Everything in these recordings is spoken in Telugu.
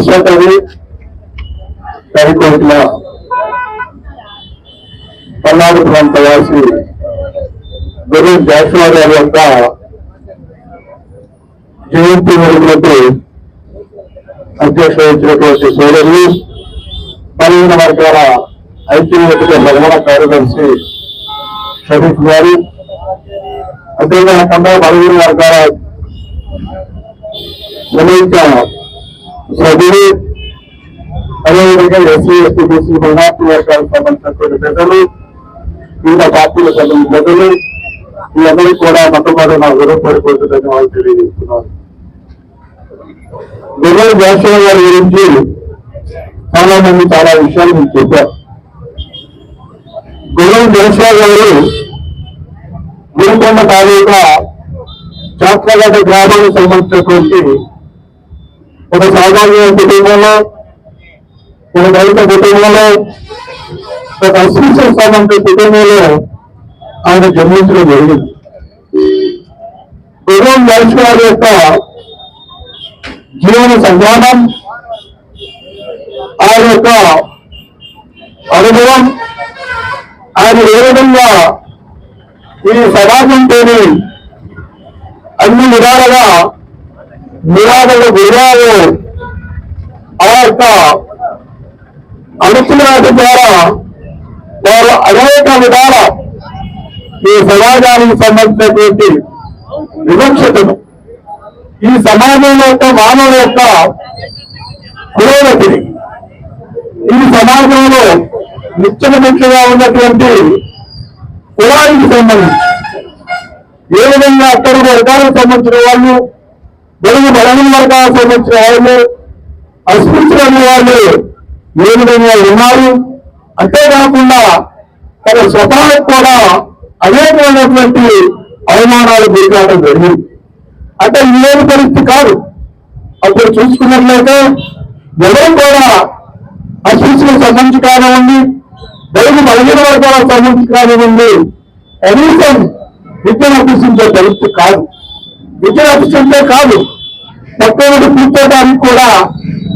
విశాఖని కరికోట్ల పల్నాడు ప్రాంత వాసి గురు జాషువా గారి యొక్క జయంతి వేడుకలకు అధ్యక్ష వచ్చినటువంటి సోదరులు బలహీన వర్గాల ఐక్యవేదిక ప్రధాన కార్యదర్శి షరీఫ్ గారు అంతేకాకుండా బలహీన వర్గాల జనైక సభ్యులు అదేవిధంగా ఎస్సీ ఎస్టీ బీసీ మైనార్టీ వర్గాలకు సంబంధించినటువంటి పెద్దలు వివిధ పార్టీల సభ్యులు పెద్దలు వీళ్ళందరికీ కూడా మొట్టమొదటి నా గురపడిపోతు ధన్యవాదాలు తెలియజేస్తున్నారు గురువు జాషువా గారి గురించి చాలా మంది చాలా విషయాలు మీకు చెప్పారు గురువు జాషువా గారు గురికొండ తాలూకా చాట్లగడ్డ గ్రామానికి సంబంధించినటువంటి ఒక సామాన్య కుటుంబంలో ఒక రైతు కుటుంబంలో ఒక అస్పృశ్య సంబంధించిన కుటుంబంలో ఆయన జన్మించడం జరిగింది. గుర్రం జాషువా యొక్క జీవన సంగ్రామం ఆయన యొక్క అనుభవం ఆయన ఏ విధంగా ఈ సమాజంతోని అన్ని విధాలుగా నిరాదలు గురాలు ఆ యొక్క అనుకున్నటి ద్వారా వారు అనేక విధాల ఈ సమాజానికి సంబంధించినటువంటి వివక్షతను ఈ సమాజం యొక్క మానవ యొక్క పురోగతిని ఈ సమాజంలో నిత్యమ ముఖ్యంగా ఉన్నటువంటి కులానికి సంబంధించి ఏ విధంగా అక్కడ వర్గాలకు సంబంధించిన వాళ్ళు తెలుగు బలమైన వర్గాలకు సంబంధించిన వాళ్ళు అస్పృశ్యులైన వాళ్ళు ఏ విధంగా ఉన్నారు? అంతేకాకుండా తన స్వతహాలకు కూడా అనేకమైనటువంటి అవమానాలు గురికావడం జరిగింది. అంటే ఇదేమి పరిస్థితి కాదు. అప్పుడు చూసుకున్నట్లయితే ఎవరు కూడా అస్పృశ్యులకు సంబంధించి కానివ్వండి తెలుగు బలహీన వర్గాలకు సంబంధించి కానివ్వండి కనీసం విద్యను అభ్యసించే పరిస్థితి కాదు. విద్యను అభ్యసించే కాదు. పట్టణ కూర్చోడానికి కూడా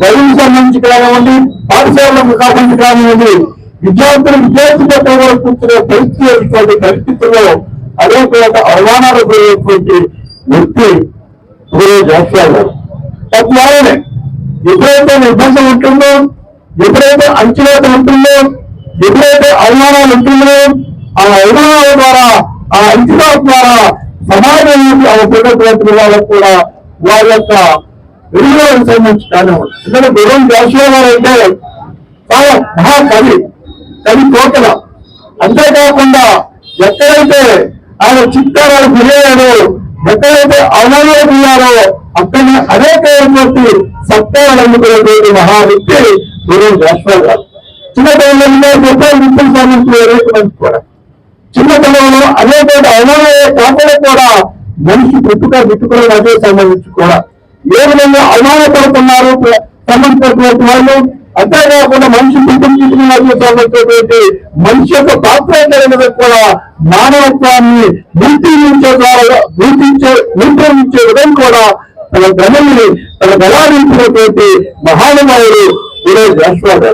బయలుకి సంబంధించి కానివ్వండి పాఠశాలకు సంబంధించి కానివ్వండి విద్యార్థులు విద్యార్థి కూడా కూర్చునే పరిస్థితి అనేటువంటి పరిస్థితుల్లో అనేక అవమానాలు పోయేటువంటి వ్యక్తి గురువు తద్వారానే ఎప్పుడైతే నిర్బంధం ఉంటుందో ఎప్పుడైతే అంచనాత ఉంటుందో ఎప్పుడైతే అవమానాలు ఉంటుందో ఆ అవమానాల ద్వారా ఆ అంచనాల ద్వారా సమాజానికి అవసరమైనటువంటి వాళ్ళకు కూడా వారి యొక్క వెలుగులకు సంబంధించి కానివ్వండి ఎందుకంటే గురువు జాషువా గారు అంటే చాలా మహాకవి కవి కోకల అంతేకాకుండా ఎక్కడైతే ఆయన చిత్తారాలు గురయ్యాడో ఎక్కడైతే అవమానాలు ఉన్నారో అక్కడనే అనేకమైనటువంటి సత్యాలు అందుకునేటువంటి మహా వ్యక్తి గురువు జాషువా గారు చిన్న టైంలో గొప్ప విప్పులు సాధించిన రైతు మంచి కూడా. అనేటువంటి అనేక అవమానాలే కాకుండా కూడా మనిషి పుట్టుక గిట్టుకునే అదే సంబంధించి కూడా. ఏ విధంగా అవమానపడుతున్నారు సంబంధించినటువంటి వాళ్ళు? అంతేకాకుండా మనిషి పుట్టించుకున్న సంబంధించినటువంటి మనిషి యొక్క పాత్ర కూడా మానవత్వాన్ని గుర్తించే ద్వారా నిర్తించే నిర్ణయించే విధంగా కూడా తన గమని తన గలాడించినటువంటి మహానుభావుడు ఈరోజు రాష్ట్రాలు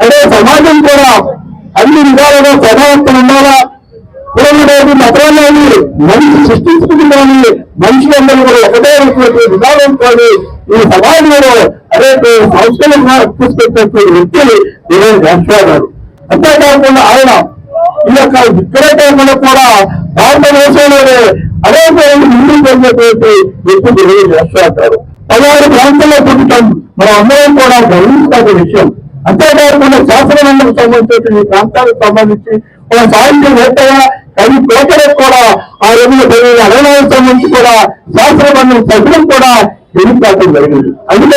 అంటే సమాజం కూడా అన్ని విధాలుగా సమానత్వం ఉండాలా? పురోగతి మతాలని మనిషి సృష్టించుకుందామని మనుషులందరూ కూడా ఒకటే ఉన్నటువంటి విధానం కానీ ఈ సమాజంలో అనేక సంస్థలను తీసుకొచ్చినటువంటి వ్యక్తులు ఈరోజు జాషువా అంతేకాకుండా ఆయన ఈ యొక్క విక్రయకరణ కూడా భారతదేశంలోనే అనేక ముందుకు వెళ్ళినటువంటి వ్యక్తులు ఈరోజు జాషువా పదహారు ప్రాంతాల్లో పుట్టడం మనం అందరం కూడా గమనించాల్సిన విషయం. అంతేకాకుండా శాసనమండలికి సంబంధించిన ఈ ప్రాంతాలకు సంబంధించి ఒక సాహిత్యవేత్తగా కానీ కోటలకు కూడా ఆ రోజున జరిగిన అరణాలకు సంబంధించి కూడా శాస్త్రబంధం సభ్యులు కూడా ఎన్నికడం జరిగింది. అందుకే